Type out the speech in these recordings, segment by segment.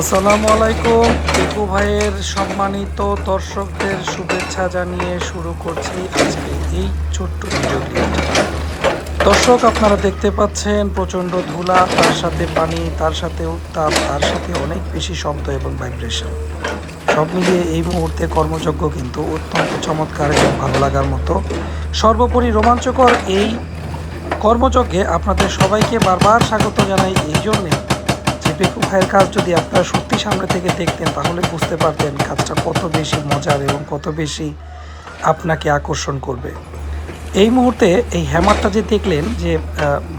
আসসালামু আলাইকুম। টিপু ভাইয়ের সম্মানিত দর্শকদের শুভেচ্ছা জানিয়ে শুরু করছি আজকে এই ছোট্ট ভিডিও দর্শক, আপনারা দেখতে পাচ্ছেন প্রচণ্ড ধুলা, তার সাথে পানি, তার সাথে উত্তাপ, তার সাথে অনেক বেশি শব্দ এবং ভাইব্রেশন। সব মিলিয়ে এই মুহূর্তে কর্মযজ্ঞ কিন্তু অত্যন্ত চমৎকার এবং ভালো লাগার মতো। সর্বোপরি রোমাঞ্চকর এই কর্মযজ্ঞে আপনাদের সবাইকে বারবার স্বাগত জানাই। এই জন্যে পেকু ভাইয়ের কাজ যদি আপনারা সত্যি সামনে থেকে দেখতেন, তাহলে বুঝতে পারতেন কাজটা কত বেশি মজার এবং কত বেশি আপনাকে আকর্ষণ করবে। এই মুহূর্তে এই হ্যামারটা যে দেখলেন যে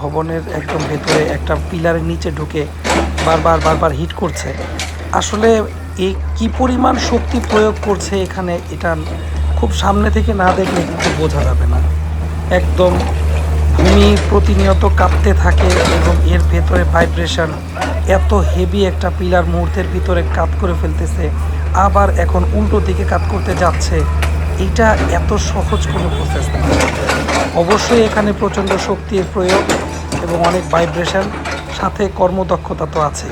ভবনের একদম ভেতরে একটা পিলারের নিচে ঢুকে বারবার বারবার হিট করছে, আসলে এই কি পরিমাণ শক্তি প্রয়োগ করছে এখানে এটা খুব সামনে থেকে না দেখলে কিন্তু বোঝা যাবে না। একদম ভূমি প্রতিনিয়ত কাঁপতে থাকে এবং এর ভেতরে ভাইব্রেশন এত হেভি একটা পিলার মুহূর্তের ভিতরে কাত করে ফেলতেছে। আবার এখন উল্টো দিকে কাত করতে যাচ্ছে। এটা এত সহজ কোনো প্রসেস না। অবশ্যই এখানে প্রচণ্ড শক্তির প্রয়োগ এবং অনেক ভাইব্রেশন সাথে কর্মদক্ষতা তো আছে।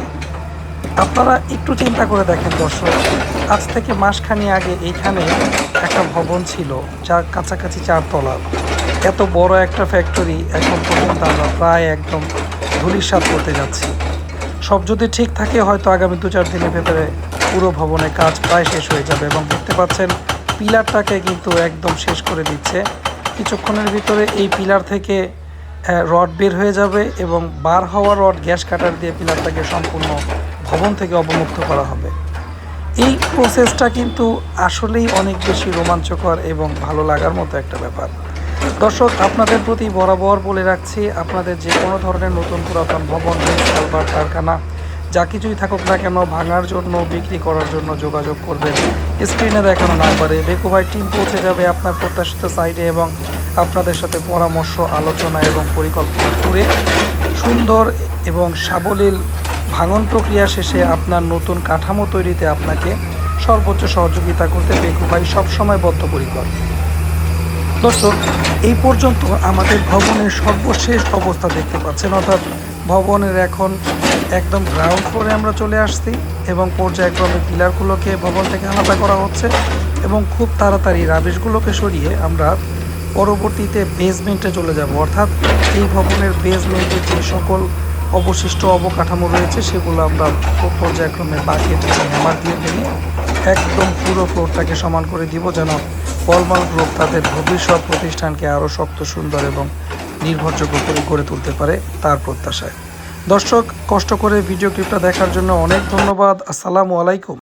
আপনারা একটু চিন্তা করে দেখেন দর্শক, আজ থেকে মাসখানি আগে এইখানে একটা ভবন ছিল, যার কাছাকাছি চারতলার এত বড় একটা ফ্যাক্টরি এখন পর্যন্ত আমরা প্রায় একদম ধুলির ধুলিসাৎ করতে যাচ্ছি। সব যদি ঠিক থাকে, হয়তো আগামী দু চার দিনের ভেতরে পুরো ভবনের কাজ প্রায় শেষ হয়ে যাবে এবং দেখতে পাচ্ছেন, পিলারটাকে কিন্তু একদম শেষ করে দিচ্ছে। কিছুক্ষণের ভিতরে এই পিলার থেকে রড বের হয়ে যাবে এবং বার হওয়া রড গ্যাস কাটার দিয়ে পিলারটাকে সম্পূর্ণ ভবন থেকে অবমুক্ত করা হবে। এই প্রসেসটা কিন্তু আসলেই অনেক বেশি রোমাঞ্চকর এবং ভালো লাগার মতো একটা ব্যাপার। দর্শক, আপনাদের প্রতি বরাবর বলে রাখছি, আপনাদের যে কোনো ধরনের নতুন পুরাতন ভবন কালবার কারখানা, যা কিছুই থাকুক না কেন, ভাঙার জন্য, বিক্রি করার জন্য যোগাযোগ করবেন। স্ক্রিনে দেখানো নাম্বারে বেকুভাই টিম পৌঁছে যাবে আপনার প্রত্যাশিত সাইডে এবং আপনাদের সাথে পরামর্শ, আলোচনা এবং পরিকল্পনা করে সুন্দর এবং সাবলীল ভাঙন প্রক্রিয়া শেষে আপনার নতুন কাঠামো তৈরিতে আপনাকে সর্বোচ্চ সহযোগিতা করতে বেকুভাই সবসময় বদ্ধপরিকর। দর্শক এই পর্যন্ত আমাদের ভবনের সর্বশেষ অবস্থা দেখতে পাচ্ছেন। অর্থাৎ ভবনের এখন একদম গ্রাউন্ড ফ্লোরে আমরা চলে আসছি এবং পর্যায়ক্রমে পিলারগুলোকে ভবন থেকে আলাদা করা হচ্ছে এবং খুব তাড়াতাড়ি রাবিশগুলোকে সরিয়ে আমরা পরবর্তীতে বেসমেন্টে চলে যাব। অর্থাৎ এই ভবনের বেসমেন্টে যে সকল অবশিষ্ট অবকাঠামো রয়েছে, সেগুলো আমরা পর্যায়ক্রমে এবং হ্যামার দিয়ে ভেঙে একদম পুরো ফ্লোরটাকে সমান করে দিব যেন পলমাল গ্রুপ তাদের ভবিষ্যৎ প্রতিষ্ঠানকে আরও শক্ত, সুন্দর এবং নির্ভরযোগ্য করে গড়ে তুলতে পারে তার প্রত্যাশায়। দর্শক, কষ্ট করে ভিডিও ক্লিপটা দেখার জন্য অনেক ধন্যবাদ। আসসালামু আলাইকুম।